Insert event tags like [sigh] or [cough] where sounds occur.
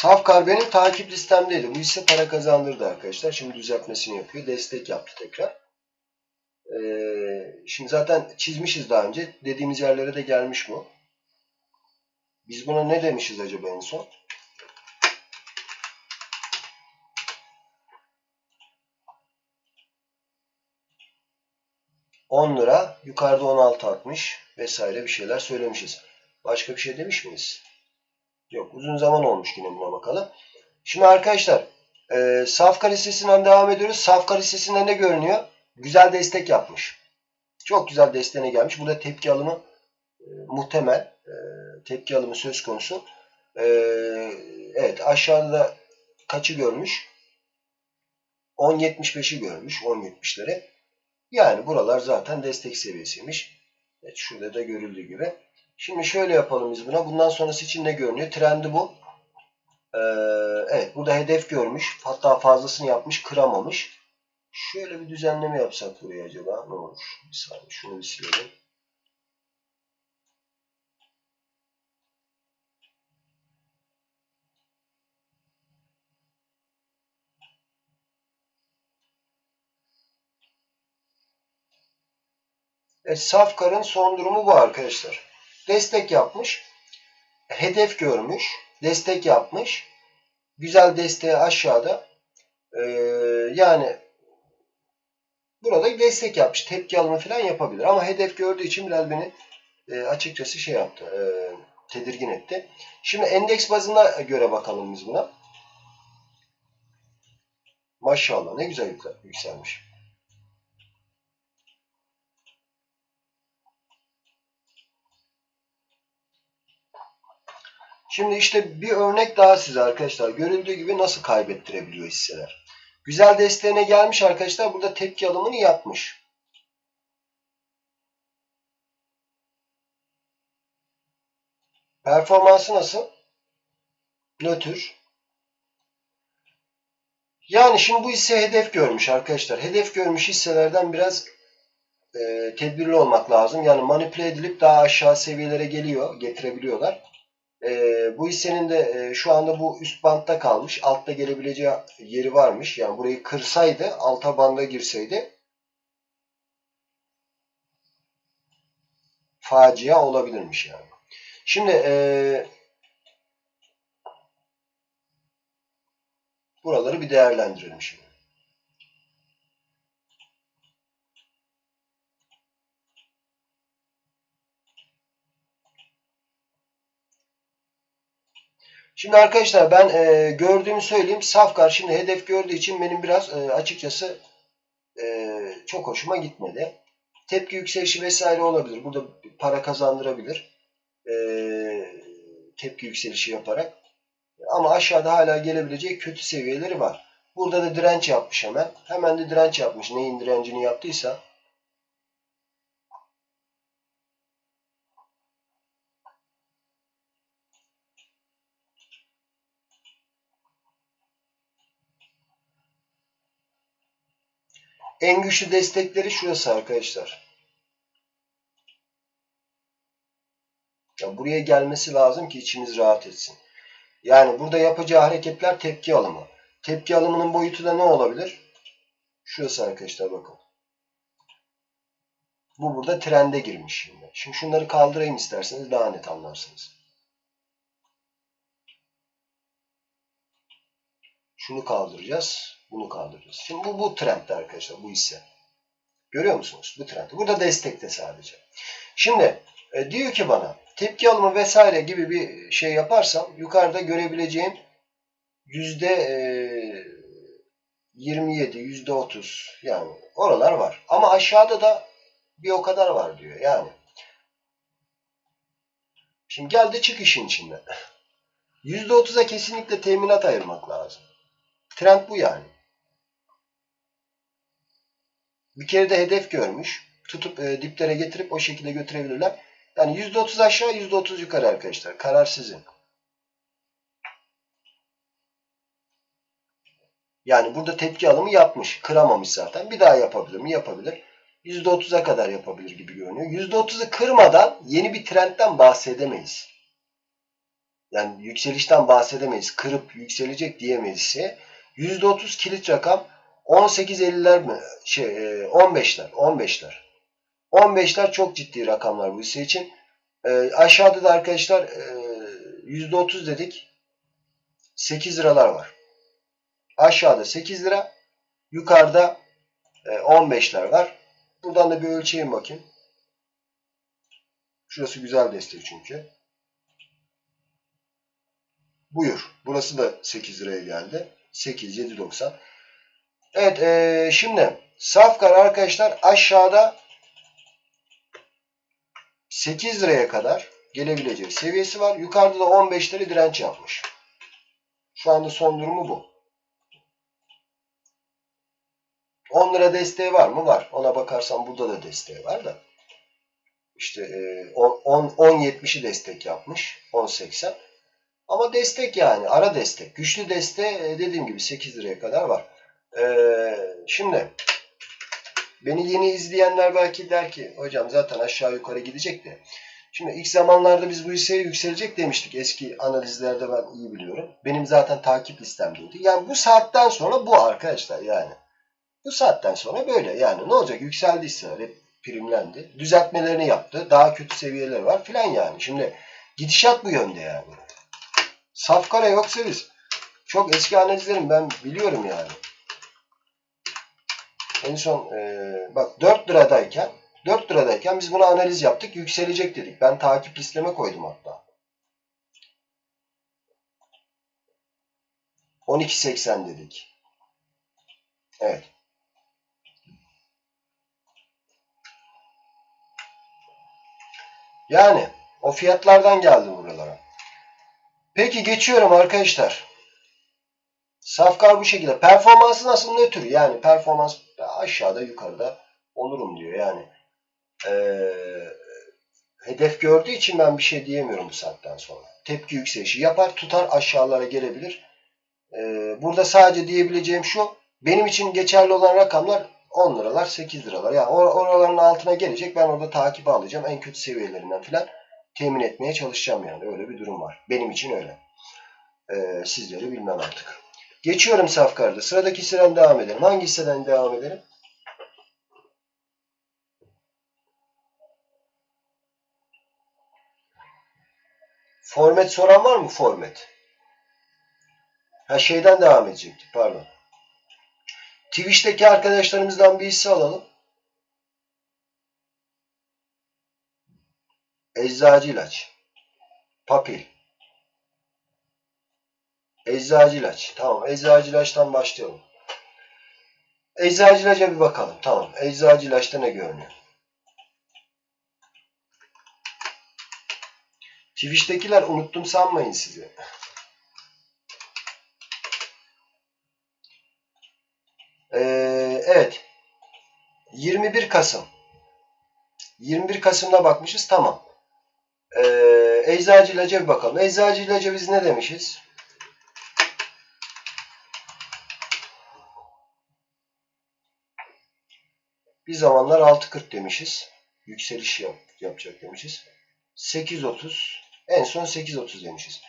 Safkar benim takip listemdeydi. Bu hisse para kazandırdı arkadaşlar. Şimdi düzeltmesini yapıyor. Destek yaptı tekrar. Ee, şimdi zaten çizmişiz daha önce. Dediğimiz yerlere de gelmiş bu. Biz buna ne demişiz acaba en son? ...10 lira, yukarıda 16.60 vesaire bir şeyler söylemişiz. Başka bir şey demiş miyiz? Yok, uzun zaman olmuş yine buna bakalım. Şimdi arkadaşlar, e, Safka listesinden devam ediyoruz. Safka listesinden ne görünüyor? Güzel destek yapmış. Çok güzel desteğine gelmiş. Burada tepki alımı e, muhtemel. E, tepki alımı söz konusu. E, evet aşağıda da kaçı görmüş? 10.75'i görmüş. 10.70'leri. Yani buralar zaten destek seviyesiymiş. Evet, şurada da görüldüğü gibi. Şimdi şöyle yapalım biz buna. Bundan sonrası için ne görünüyor? Trendi bu. Ee, evet burada hedef görmüş. Hatta fazlasını yapmış. Kıramamış. Şöyle bir düzenleme yapsak buraya acaba ne olur? Bir saniye şunu bir silelim. Evet, Safkar'ın son durumu bu arkadaşlar. Destek yapmış. Hedef görmüş. Destek yapmış. Güzel desteği aşağıda. Ee, yani burada destek yapmış. Tepki alımı falan yapabilir. Ama hedef gördüğü için biraz beni e, açıkçası şey yaptı. E, tedirgin etti. Şimdi endeks bazına göre bakalım biz buna. Maşallah ne güzel yükselmiş. Şimdi işte bir örnek daha size arkadaşlar. Görüldüğü gibi nasıl kaybettirebiliyor hisseler. Güzel desteğine gelmiş arkadaşlar. Burada tepki alımını yapmış. Performansı nasıl? Nötr. Yani şimdi bu hisse hedef görmüş arkadaşlar. Hedef görmüş hisselerden biraz e, tedbirli olmak lazım. Yani manipüle edilip daha aşağı seviyelere geliyor, getirebiliyorlar. E, bu hissenin de e, şu anda bu üst bantta kalmış. Altta gelebileceği yeri varmış. Yani burayı kırsaydı, alta banda girseydi facia olabilirmiş yani. Şimdi e, buraları bir değerlendirelim şimdi. Şimdi arkadaşlar ben e, gördüğümü söyleyeyim. Safkar şimdi hedef gördüğü için benim biraz e, açıkçası e, çok hoşuma gitmedi. Tepki yükselişi vesaire olabilir. Burada para kazandırabilir. E, tepki yükselişi yaparak. Ama aşağıda hala gelebilecek kötü seviyeleri var. Burada da direnç yapmış hemen. Hemen de direnç yapmış. Neyin direncini yaptıysa. En güçlü destekleri şurası arkadaşlar. Ya buraya gelmesi lazım ki içimiz rahat etsin. Yani burada yapacağı hareketler tepki alımı. Tepki alımının boyutu da ne olabilir? Şurası arkadaşlar bakın. Bu burada trende girmiş şimdi. Şimdi şunları kaldırayım isterseniz daha net anlarsınız. Şunu kaldıracağız. Bunu kaldıracağız. Şimdi bu, bu trendde arkadaşlar bu hisse. Görüyor musunuz? Bu trend. Burada destekte sadece. Şimdi e, diyor ki bana tepki alımı vesaire gibi bir şey yaparsam yukarıda görebileceğim yüzde e, 27, yüzde 30 yani oralar var. Ama aşağıda da bir o kadar var diyor yani. Şimdi geldi çık işin içinden. %30'a [laughs] kesinlikle teminat ayırmak lazım. Trend bu yani. Bir kere de hedef görmüş. Tutup e, diplere getirip o şekilde götürebilirler. Yani %30 aşağı %30 yukarı arkadaşlar. Karar sizin. Yani burada tepki alımı yapmış. Kıramamış zaten. Bir daha yapabilir mi? Yapabilir. %30'a kadar yapabilir gibi görünüyor. %30'u kırmadan yeni bir trendten bahsedemeyiz. yani yükselişten bahsedemeyiz. Kırıp yükselecek diyemeyiz ise %30 kilit rakam 18.50'ler mi? Şey e, 15'ler. 15'ler. 15'ler çok ciddi rakamlar bu hisse için. E, aşağıda da arkadaşlar e, %30 dedik. 8 liralar var. Aşağıda 8 lira. Yukarıda e, 15'ler var. Buradan da bir ölçeyim bakayım. Şurası güzel destek çünkü. Buyur. Burası da 8 liraya geldi. 8, 7.90. Evet ee, şimdi Safkar arkadaşlar aşağıda 8 liraya kadar gelebileceği seviyesi var. Yukarıda da 15 lira direnç yapmış. Şu anda son durumu bu. 10 lira desteği var mı? Var. Ona bakarsan burada da desteği var da. İşte e, 10, 10.70'i destek yapmış. 10.80. Ama destek yani. Ara destek. Güçlü desteği e, dediğim gibi 8 liraya kadar var. Ee, şimdi beni yeni izleyenler belki der ki hocam zaten aşağı yukarı gidecek de. Şimdi ilk zamanlarda biz bu hisseye yükselecek demiştik. Eski analizlerde ben iyi biliyorum. Benim zaten takip listemdeydi. Yani bu saatten sonra bu arkadaşlar yani. Bu saatten sonra böyle. Yani ne olacak? Yükseldiyse hep primlendi. Düzeltmelerini yaptı. Daha kötü seviyeler var filan yani. Şimdi gidişat bu yönde yani. Safkara yoksa biz çok eski analizlerim ben biliyorum yani. En son e, bak 4 liradayken 4 liradayken biz buna analiz yaptık. Yükselecek dedik. Ben takip listeme koydum hatta. 12.80 dedik. Evet. Yani o fiyatlardan geldi buralara. Peki geçiyorum arkadaşlar. Safkar bu şekilde. Performansı nasıl nötr? Yani performans aşağıda yukarıda olurum diyor. Yani ee, hedef gördüğü için ben bir şey diyemiyorum bu saatten sonra. Tepki yükselişi yapar, tutar aşağılara gelebilir. Ee, burada sadece diyebileceğim şu. Benim için geçerli olan rakamlar 10 liralar, 8 liralar. Yani or oraların altına gelecek. Ben orada takip alacağım. En kötü seviyelerinden filan temin etmeye çalışacağım yani. Öyle bir durum var. Benim için öyle. Ee, sizleri bilmem artık. Geçiyorum Safkar'da. Sıradaki hisseden devam edelim. Hangi hisseden devam edelim? Format soran var mı? Format. Ha şeyden devam edecektik. Pardon. Twitch'teki arkadaşlarımızdan bir hisse alalım. Eczacı ilaç. Papil. Eczacı ilaç. Tamam. Eczacı ilaçtan başlayalım. Eczacı ilaca bir bakalım. Tamam. Eczacı ilaçta ne görünüyor? Twitch'tekiler unuttum sanmayın sizi. Ee, evet. 21 Kasım. 21 Kasım'da bakmışız. Tamam. Ee, eczacı ilaca bir bakalım. Eczacı ilaca biz ne demişiz? Bir zamanlar 6.40 demişiz. Yükseliş yap, yapacak demişiz. 8.30 en son 8.30 demişiz.